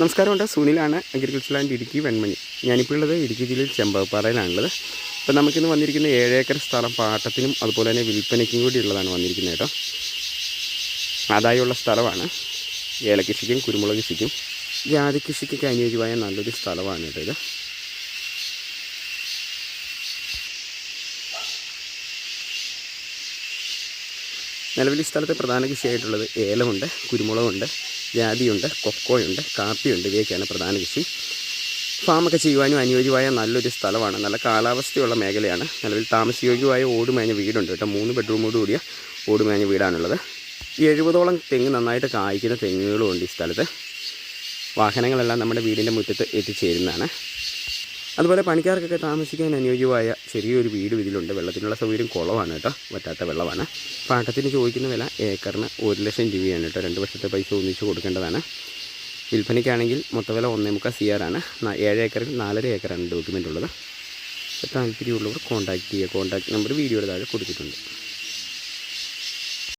നമസ്കാരമുണ്ട്. സുനിലാണ് agriculture land Idukki Venmani. ഞാനിപ്പോൾ ഉള്ളത് ഇടുക്കി ജില്ലയിൽ ചെമ്പകപ്പാറയിലാണുള്ളത്. അപ്പോൾ നമുക്കിന്ന് വന്നിരിക്കുന്ന ഏഴ് ഏക്കർ സ്ഥലം പാട്ടത്തിനും അതുപോലെ തന്നെ വിൽപ്പനയ്ക്കും കൂടി ഉള്ളതാണ് വന്നിരിക്കുന്നത് കേട്ടോ. ആദായമുള്ള സ്ഥലമാണ്. ഏലക്കൃഷിക്കും കുരുമുളക് കൃഷിക്കും ജാതി കൃഷിക്കൊക്കെ അനുയോജ്യമായ നല്ലൊരു സ്ഥലമാണ് കേട്ടോ ഇത്. നിലവിൽ ഈ സ്ഥലത്തെ പ്രധാന കൃഷിയായിട്ടുള്ളത് ഏലമുണ്ട് കുരുമുളകുണ്ട് ജാതിയുണ്ട് കൊക്കോയുണ്ട് കാപ്പിയുണ്ട്. ഇവയൊക്കെയാണ് പ്രധാന കൃഷി. ഫാമൊക്കെ ചെയ്യുവാനും അനുയോജ്യമായ നല്ലൊരു സ്ഥലമാണ്. നല്ല കാലാവസ്ഥയുള്ള മേഖലയാണ്. നിലവിൽ താമസയോഗ്യമായ ഓടുമേഞ്ഞ വീടുണ്ട് കേട്ടോ. മൂന്ന് ബെഡ്റൂമോട് കൂടിയ ഓടുമേഞ്ഞ വീടാണുള്ളത്. എഴുപതോളം തെങ്ങ് നന്നായിട്ട് കായ്ക്കുന്ന തെങ്ങുകളും ഉണ്ട് ഈ സ്ഥലത്ത്. വാഹനങ്ങളെല്ലാം നമ്മുടെ വീടിന്റെ മുറ്റത്ത് എത്തിച്ചേരുന്നതാണ്. അതുപോലെ പണിക്കാർക്കൊക്കെ താമസിക്കാൻ അനുയോജ്യമായ ചെറിയൊരു വീട് ഇതിലുണ്ട്. വെള്ളത്തിനുള്ള സൗകര്യം കുറവാണ് കേട്ടോ. വറ്റാത്ത വെള്ളമാണ്. പാട്ടത്തിന് ചോദിക്കുന്ന വില ഏക്കറിന് ഒരു ലക്ഷം രൂപയാണ് കേട്ടോ. രണ്ട് വർഷത്തെ പൈസ ഒന്നിച്ച് കൊടുക്കേണ്ടതാണ്. വിൽപ്പനയ്ക്കാണെങ്കിൽ മൊത്തവില ഒന്നേ മുക്കാൽ സി ആറാണ് ഏഴ് ഏക്കറിൽ നാലര ഏക്കറാണ് ഡോക്യുമെന്റ് ഉള്ളത്. താല്പര്യമുള്ളവർ കോൺടാക്റ്റ് ചെയ്യുക. കോൺടാക്ട് നമ്പർ വീഡിയോയുടെ താഴെ കൊടുത്തിട്ടുണ്ട്.